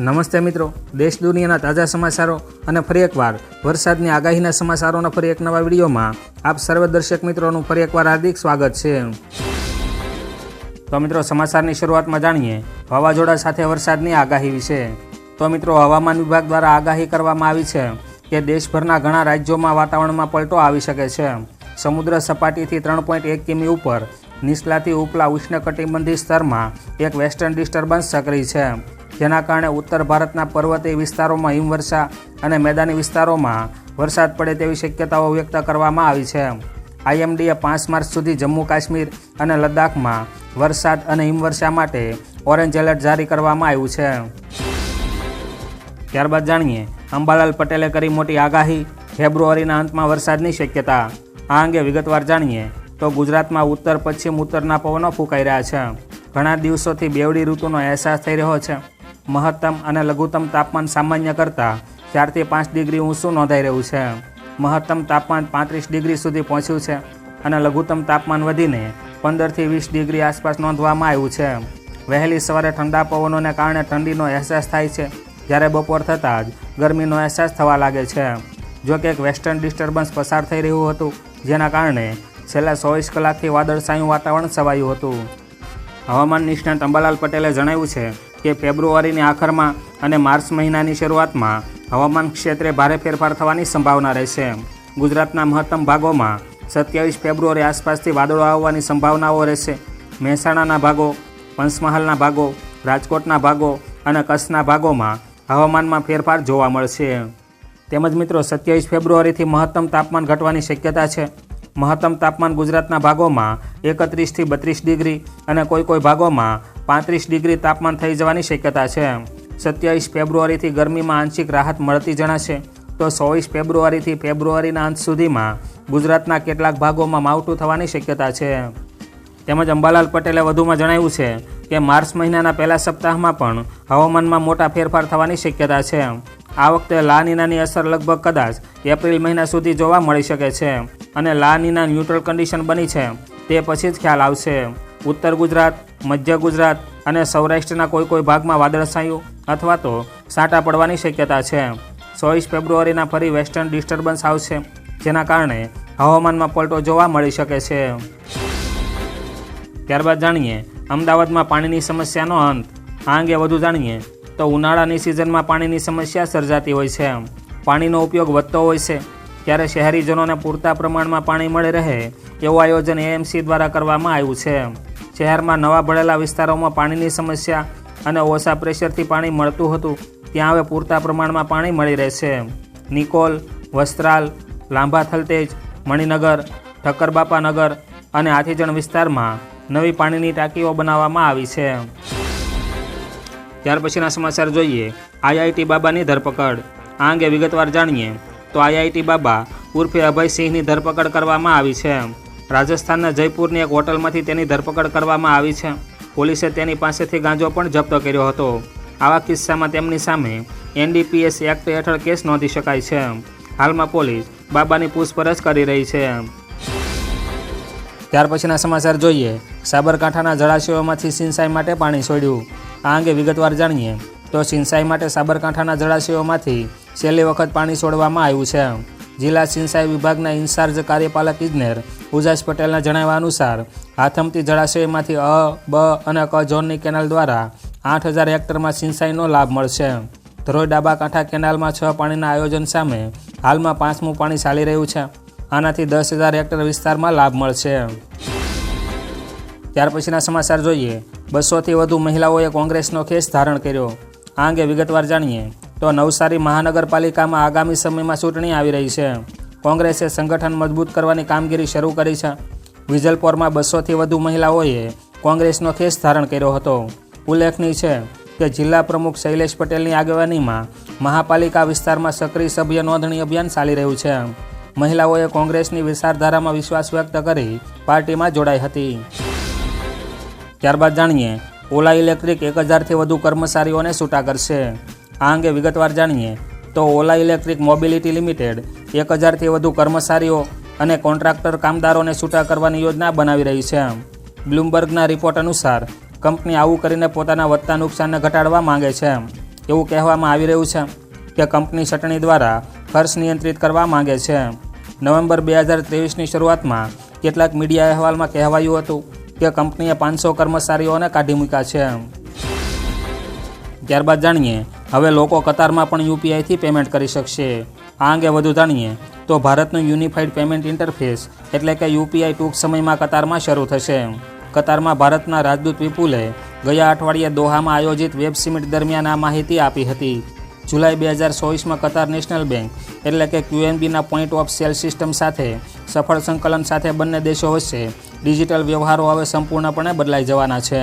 નમસ્તે મિત્રો, દેશ દુનિયાના તાજા સમાચારો અને ફરી એકવાર વરસાદની આગાહીના સમાચારોના ફરી એક નવા વિડીયોમાં આપ સર્વ દર્શક મિત્રોનું ફરી એકવાર હાર્દિક સ્વાગત છે. તો મિત્રો, સમાચારની શરૂઆતમાં જાણીએ, વાવાઝોડા સાથે વરસાદની આગાહી વિશે. તો મિત્રો, હવામાન વિભાગ દ્વારા આગાહી કરવામાં આવી છે કે દેશભરના ઘણા રાજ્યોમાં વાતાવરણમાં પલટો આવી શકે છે. સમુદ્ર સપાટીથી ત્રણ પોઈન્ટ એક કિમી ઉપર નીચલાથી ઉપલા ઉષ્ણકટિબંધી સ્તરમાં એક વેસ્ટર્ન ડિસ્ટર્બન્સ સક્રિય છે. જેના કારણે ઉત્તર ભારતના પર્વતીય વિસ્તારોમાં હિમવર્ષા અને મેદાની વિસ્તારોમાં વરસાદ પડે તેવી શક્યતાઓ વ્યક્ત કરવામાં આવી છે. આઈએમડીએ પાંચ માર્ચ સુધી જમ્મુ કાશ્મીર અને લદ્દાખમાં વરસાદ અને હિમવર્ષા માટે ઓરેન્જ એલર્ટ જારી કરવામાં આવ્યું છે. ત્યારબાદ જાણીએ, અંબાલાલ પટેલે કરી મોટી આગાહી ફેબ્રુઆરીના અંતમાં વરસાદની શક્યતા. આ અંગે વિગતવાર જાણીએ, તો ગુજરાતમાં ઉત્તર, પશ્ચિમ ઉત્તરના પવનો ફૂંકાઈ રહ્યા છે. ઘણા દિવસોથી બેવડી ઋતુનો અહેસાસ થઈ રહ્યો છે. મહત્તમ અને લઘુત્તમ તાપમાન સામાન્ય કરતાં ચારથી પાંચ ડિગ્રી ઊંચું નોંધાઈ રહ્યું છે. મહત્તમ તાપમાન પાંત્રીસ ડિગ્રી સુધી પહોંચ્યું છે અને લઘુત્તમ તાપમાન વધીને પંદરથી વીસ ડિગ્રી આસપાસ નોંધવામાં આવ્યું છે. વહેલી સવારે ઠંડા પવનોને કારણે ઠંડીનો અહેસાસ થાય છે, જ્યારે બપોર થતાં જ ગરમીનો અહેસાસ થવા લાગે છે. જો કે એક વેસ્ટર્ન ડિસ્ટર્બન્સ પસાર થઈ રહ્યું હતું, જેના કારણે છેલ્લા ચોવીસ કલાકથી વાદળછાયું વાતાવરણ છવાયું હતું. હવામાન નિષ્ણાત અંબાલાલ પટેલે જણાવ્યું છે કે ફેબ્રુઆરીની આખરમાં અને માર્ચ મહિનાની શરૂઆતમાં હવામાન ક્ષેત્રે ભારે ફેરફાર થવાની સંભાવના રહેશે. ગુજરાતના મહત્તમ ભાગોમાં સત્યાવીસ ફેબ્રુઆરી આસપાસથી વાદળો આવવાની સંભાવનાઓ રહેશે. મહેસાણાના ભાગો, પંચમહાલના ભાગો, રાજકોટના ભાગો અને કચ્છના ભાગોમાં હવામાનમાં ફેરફાર જોવા મળશે. તેમજ મિત્રો, સત્યાવીસ ફેબ્રુઆરીથી મહત્તમ તાપમાન ઘટવાની શક્યતા છે. મહત્તમ તાપમાન ગુજરાતના ભાગોમાં એકત્રીસથી બત્રીસ ડિગ્રી અને કોઈ કોઈ ભાગોમાં પાંત્રીસ ડિગ્રી તાપમાન થઈ જવાની શક્યતા છે. સત્યાવીસ ફેબ્રુઆરીથી ગરમીમાં આંશિક રાહત મળતી જણાશે. તો ચોવીસ ફેબ્રુઆરીથી ફેબ્રુઆરીના અંત સુધીમાં ગુજરાતના કેટલાક ભાગોમાં માવઠું થવાની શક્યતા છે. તેમજ અંબાલાલ પટેલે વધુમાં જણાવ્યું છે કે માર્ચ મહિનાના પહેલા સપ્તાહમાં પણ હવામાનમાં મોટા ફેરફાર થવાની શક્યતા છે. આ વખતે લા નીનાની અસર લગભગ કદાચ એપ્રિલ મહિના સુધી જોવા મળી શકે છે અને લા નીના ન્યુટ્રલ કન્ડિશન બની છે. તે પછી જ ખ્યાલ આવશે. ઉત્તર ગુજરાત, મધ્ય ગુજરાત અને સૌરાષ્ટ્રના કોઈ કોઈ ભાગમાં વાદળછાયું અથવા તો સાંટા પડવાની શક્યતા છે. ચોવીસ ફેબ્રુઆરીના ફરી વેસ્ટર્ન ડિસ્ટર્બન્સ આવશે, જેના કારણે હવામાનમાં પલટો જોવા મળી શકે છે. ત્યારબાદ જાણીએ, અમદાવાદમાં પાણીની સમસ્યાનો અંત. આ અંગે વધુ જાણીએ, તો ઉનાળાની સિઝનમાં પાણીની સમસ્યા સર્જાતી હોય છે. પાણીનો ઉપયોગ વધતો હોય છે. ત્યારે શહેરીજનોને પૂરતા પ્રમાણમાં પાણી મળી રહે એવું આયોજન એએમસી દ્વારા કરવામાં આવ્યું છે. શહેરમાં નવા ભળેલા વિસ્તારોમાં પાણીની સમસ્યા અને ઓછા પ્રેશરથી પાણી મળતું હતું, ત્યાં હવે પૂરતા પ્રમાણમાં પાણી મળી રહેશે. નિકોલ, વસ્ત્રાલ લાંબા થલતેજ, મણિનગર, ઠક્કરબાપા નગર અને હાથીજણ વિસ્તારમાં નવી પાણીની ટાંકીઓ બનાવવામાં આવી છે. ત્યાર પછીના સમાચાર જોઈએ. આઈઆઈટી બાબાની ધરપકડ. આ અંગે વિગતવાર જાણીએ તો આઈઆઈટી બાબા ઉર્ફે અભયસિંહની ધરપકડ કરવામાં આવી છે. રાજસ્થાનના જયપુરની એક હોટલમાંથી તેની ધરપકડ કરવામાં આવી છે. પોલીસે તેની પાસેથી ગાંજો પણ જપ્ત કર્યો હતો. આવા કિસ્સામાં તેમની સામે એનડીપીએસ એક્ટ હેઠળ કેસ નોંધી શકાય છે. હાલમાં પોલીસ બાબાની પૂછપરછ કરી રહી છે. ત્યાર પછીના સમાચાર જોઈએ. સાબરકાંઠાના જળાશયોમાંથી સિંચાઈ માટે પાણી છોડ્યું. આ અંગે વિગતવાર જાણીએ તો સિંચાઈ માટે સાબરકાંઠાના જળાશયોમાંથી છેલ્લી વખત પાણી છોડવામાં આવ્યું છે. જિલ્લા સિંચાઈ વિભાગના ઇન્ચાર્જ કાર્યપાલક ઇજનેર ઉજાસ પટેલના જણાવ્યા અનુસાર, હાથમતી જળાશયમાંથી અ, બ અને ક ઝોનની કેનાલ દ્વારા આઠ હજાર હેક્ટરમાં સિંચાઈનો લાભ મળશે. ધરોઈ ડાબા કાંઠા કેનાલમાં છ પાણીના આયોજન સામે હાલમાં પાંચમું પાણી ચાલી રહ્યું છે. આનાથી દસ હજાર હેક્ટર વિસ્તારમાં લાભ મળશે. ત્યાર પછીના સમાચાર જોઈએ. બસોથી વધુ મહિલાઓએ કોંગ્રેસનો કેસ ધારણ કર્યો. આ અંગે વિગતવાર જાણીએ. તો નવસારી મહાનગરપાલિકામાં આગામી સમયમાં ચૂંટણી આવી રહી છે. કોંગ્રેસે સંગઠન મજબૂત કરવાની કામગીરી શરૂ કરી છે. વિજલપોરમાં બસોથી વધુ મહિલાઓએ કોંગ્રેસનો કેસ ધારણ કર્યો હતો. ઉલ્લેખનીય છે કે જિલ્લા પ્રમુખ શૈલેષ પટેલની આગેવાનીમાં મહાપાલિકા વિસ્તારમાં સક્રિય સભ્ય નોંધણી અભિયાન ચાલી રહ્યું છે. મહિલાઓએ કોંગ્રેસની વિચારધારામાં વિશ્વાસ વ્યક્ત કરી પાર્ટીમાં જોડાઈ હતી. ત્યારબાદ જાણીએ, ઓલા ઇલેક્ટ્રિક એક હજારથી વધુ કર્મચારીઓને છૂટા કરશે. આ અંગે વિગતવાર જાણીએ તો ઓલા ઇલેક્ટ્રિક મોબિલિટી લિમિટેડ એક હજારથી વધુ કર્મચારીઓ અને કોન્ટ્રાક્ટર કામદારોને છૂટા કરવાની યોજના બનાવી રહી છે. બ્લુમબર્ગના રિપોર્ટ અનુસાર કંપની આવું કરીને પોતાના વધતા નુકસાનને ઘટાડવા માંગે છે. એવું કહેવામાં આવી રહ્યું છે કે કંપની ચટણી દ્વારા ખર્ચ નિયંત્રિત કરવા માંગે છે. નવેમ્બર બે હજાર ત્રેવીસની શરૂઆતમાં કેટલાક મીડિયા અહેવાલમાં કહેવાયું હતું કે કંપનીએ પાંચસો કર્મચારીઓને કાઢી મૂક્યા છે. ત્યારબાદ જાણીએ હવે લોકો કતારમાં પણ યુપીઆઈથી પેમેન્ટ કરી શકશે. આ અંગે વધુ જાણીએ તો ભારતનું યુનિફાઈડ પેમેન્ટ ઇન્ટરફેસ એટલે કે યુપીઆઈ ટૂંક સમયમાં કતારમાં શરૂ થશે. કતારમાં ભારતના રાજદૂત વિપુલે ગયા અઠવાડિયે દોહામાં આયોજિત વેબ સમિટ દરમિયાન આ માહિતી આપી હતી. જુલાઈ બે હજાર ચોવીસમાં કતાર નેશનલ બેંક એટલે કે ક્યુએનબીના પોઈન્ટ ઓફ સેલ સિસ્ટમ સાથે સફળ સંકલન સાથે બંને દેશો વચ્ચે ડિજિટલ વ્યવહારો હવે સંપૂર્ણપણે બદલાઈ જવાના છે.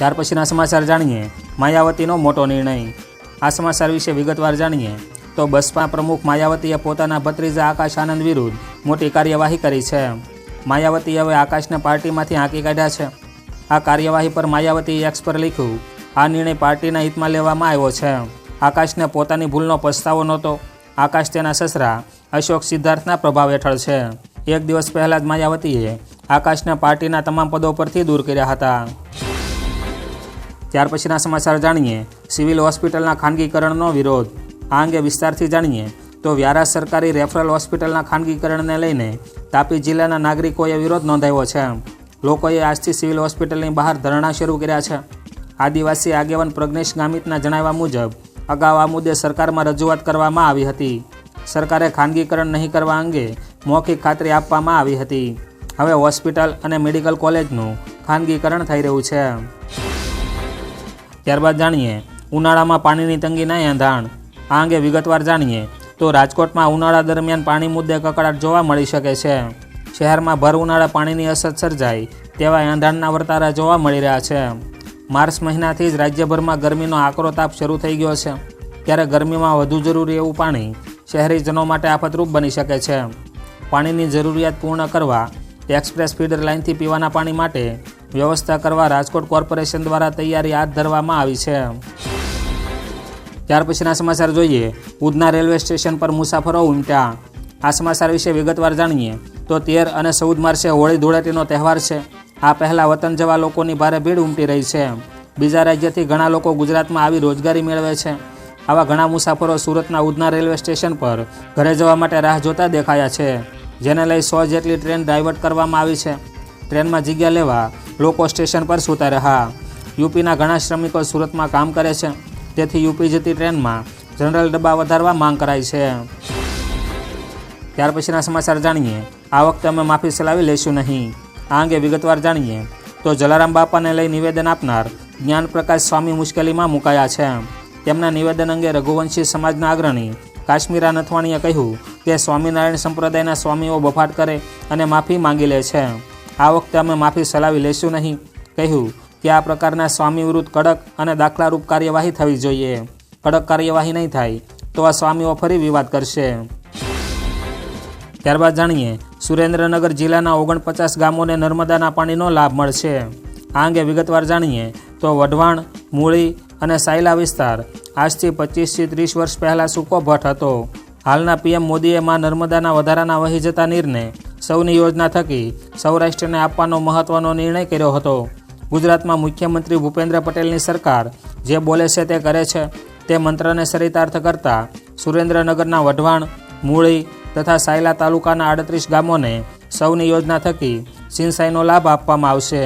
ત્યાર પછીના સમાચાર જાણીએ. માયાવતીનો મોટો નિર્ણય. આ સમાચાર વિશે વિગતવાર જાણીએ. તો બસપા પ્રમુખ માયાવતીએ પોતાના ભત્રીજા આકાશ આનંદ વિરુદ્ધ મોટી કાર્યવાહી કરી છે. માયાવતી હવે આકાશને પાર્ટીમાંથી હાંકી કાઢ્યા છે. આ કાર્યવાહી પર માયાવતીએ એક્સ પર લખ્યું, આ નિર્ણય પાર્ટીના હિતમાં લેવામાં આવ્યો છે. આકાશને પોતાની ભૂલનો પસ્તાવો નહોતો. આકાશ તેના સસરા, અશોક સિદ્ધાર્થના પ્રભાવ હેઠળ છે. એક દિવસ પહેલાં જ માયાવતીએ આકાશને પાર્ટીના તમામ પદો પરથી દૂર કર્યા હતા. ત્યાર પછીના સમાચાર જાણીએ. સિવિલ હોસ્પિટલના ખાનગીકરણનો વિરોધ. આ અંગે વિસ્તારથી જાણીએ તો વ્યારા સરકારી રેફરલ હોસ્પિટલના ખાનગીકરણને લઈને તાપી જિલ્લાના નાગરિકોએ વિરોધ નોંધાવ્યો છે. લોકોએ આજથી સિવિલ હોસ્પિટલની બહાર ધરણા શરૂ કર્યા છે. આદિવાસી આગેવાન પ્રજ્ઞેશ ગામિતના જણાવ્યા મુજબ, અગાઉ આ મુદ્દે સરકારમાં રજૂઆત કરવામાં આવી હતી. સરકારે ખાનગીકરણ નહીં કરવા અંગે મૌખિક ખાતરી આપવામાં આવી હતી. હવે હોસ્પિટલ અને મેડિકલ કોલેજનું ખાનગીકરણ થઈ રહ્યું છે. ત્યારબાદ જાણીએ, ઉનાળામાં પાણીની તંગીના એંધાણ. આ અંગે વિગતવાર જાણીએ, તો રાજકોટમાં ઉનાળા દરમિયાન પાણી મુદ્દે કકડાટ જોવા મળી શકે છે. શહેરમાં ભર ઉનાળા પાણીની અછત સર્જાય તેવા એંધાણના વર્તારા જોવા મળી રહ્યા છે. માર્ચ મહિનાથી જ રાજ્યભરમાં ગરમીનો આકરો તાપ શરૂ થઈ ગયો છે. ત્યારે ગરમીમાં વધુ જરૂરી એવું પાણી શહેરીજનો માટે આફતરૂપ બની શકે છે. પાણીની જરૂરિયાત પૂર્ણ કરવા એક્સપ્રેસ ફીડર લાઇનથી પીવાના પાણી માટે વ્યવસ્થા કરવા રાજકોટ કોર્પોરેશન દ્વારા તૈયારી હાથ ધરવામાં આવી છે. ત્યાર પછીના સમાચાર જોઈએ. ઉધના રેલવે સ્ટેશન પર મુસાફરો ઉમટ્યા. આ સમાચાર વિશે વિગતવાર જાણીએ. તો તેર અને ચૌદ માર્ચે હોળી ધૂળેટીનો તહેવાર છે. આ પહેલાં વતન જવા લોકોની ભારે ભીડ ઉમટી રહી છે. બીજા રાજ્યથી ઘણા લોકો ગુજરાતમાં આવી રોજગારી મેળવે છે. આવા ઘણા મુસાફરો સુરતના ઉધના રેલવે સ્ટેશન પર ઘરે જવા માટે રાહ જોતા દેખાયા છે. જેને લઈ સો જેટલી ટ્રેન ડાયવર્ટ કરવામાં આવી છે. ટ્રેનમાં જગ્યા લેવા લોકો સ્ટેશન પર સૂતા રહ્યા. યુપીના ઘણા શ્રમિકો સુરતમાં કામ કરે છે. તેથી યુપી જતી ટ્રેનમાં જનરલ ડબ્બા વધારવા માંગ કરાઈ છે. ત્યાર પછીના સમાચાર જાણીએ. આ વખતે અમે માફી ચલાવી લઈશું નહીં. આ અંગે વિગતવાર જાણીએ તો જલારામ બાપાને લઈ નિવેદન આપનાર જ્ઞાનપ્રકાશ સ્વામી મુશ્કેલીમાં મુકાયા છે. તેમના નિવેદન અંગે રઘુવંશી સમાજના અગ્રણી કાશ્મીરા નથવાણીએ કહ્યું કે સ્વામિનારાયણ સંપ્રદાયના સ્વામીઓ બફાટ કરે અને માફી માંગી લે છે. આ વખતે અમે માફી ચલાવી લઈશું નહીં. કહ્યું કે આ પ્રકારના સ્વામી કડક અને દાખલારૂપ કાર્યવાહી થવી જોઈએ. કડક કાર્યવાહી નહીં થાય તો આ સ્વામીઓ ફરી વિવાદ કરશે. ત્યારબાદ જાણીએ, સુરેન્દ્રનગર જિલ્લાના ઓગણપચાસ ગામોને નર્મદાના પાણીનો લાભ મળશે. આ અંગે વિગતવાર જાણીએ તો વઢવાણ, મૂળી અને સાયલા વિસ્તાર આજથી પચીસથી ત્રીસ વર્ષ પહેલાં સૂકો ભટ્ટ હતો. હાલના પીએમ મોદીએ માં નર્મદાના વધારાના વહી જતા નીરને સૌની યોજના થકી સૌરાષ્ટ્રને આપવાનો મહત્વનો નિર્ણય કર્યો હતો. ગુજરાતમાં મુખ્યમંત્રી ભૂપેન્દ્ર પટેલની સરકાર જે બોલે છે તે કરે છે. તે મંત્રને ચરિતાર્થ કરતા સુરેન્દ્રનગરના વઢવાણ, મૂળી તથા સાયલા તાલુકાના આડત્રીસ ગામોને સૌની યોજના થકી સિંચાઈનો લાભ આપવામાં આવશે.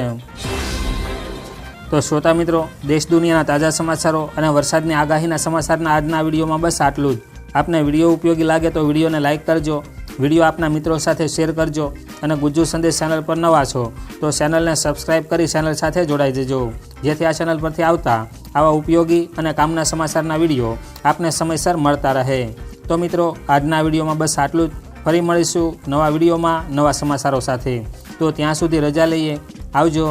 તો શ્રોતા મિત્રો, દેશ દુનિયાના તાજા સમાચારો અને વરસાદની આગાહીના સમાચારના આજના વિડીયોમાં બસ આટલું જ. આપને વીડિયો ઉપયોગી લાગે તો વિડીયોને લાઇક કરજો વીડિયો આપના મિત્રો સાથે શેર કરજો અને ગુજ્જુ સંદેશ ચેનલ પર નવા છો તો ચેનલને સબસ્ક્રાઇબ કરી ચેનલ સાથે જોડાઈ દેજો. જેથી આ ચેનલ પરથી આવતા આવા ઉપયોગી અને કામના સમાચારના વીડિયો આપને સમયસર મળતા રહે. તો મિત્રો, આજના વિડીયોમાં બસ આટલું જ. ફરી મળીશું નવા વિડીયોમાં નવા સમાચારો સાથે. તો ત્યાં સુધી રજા લઈએ. આવજો.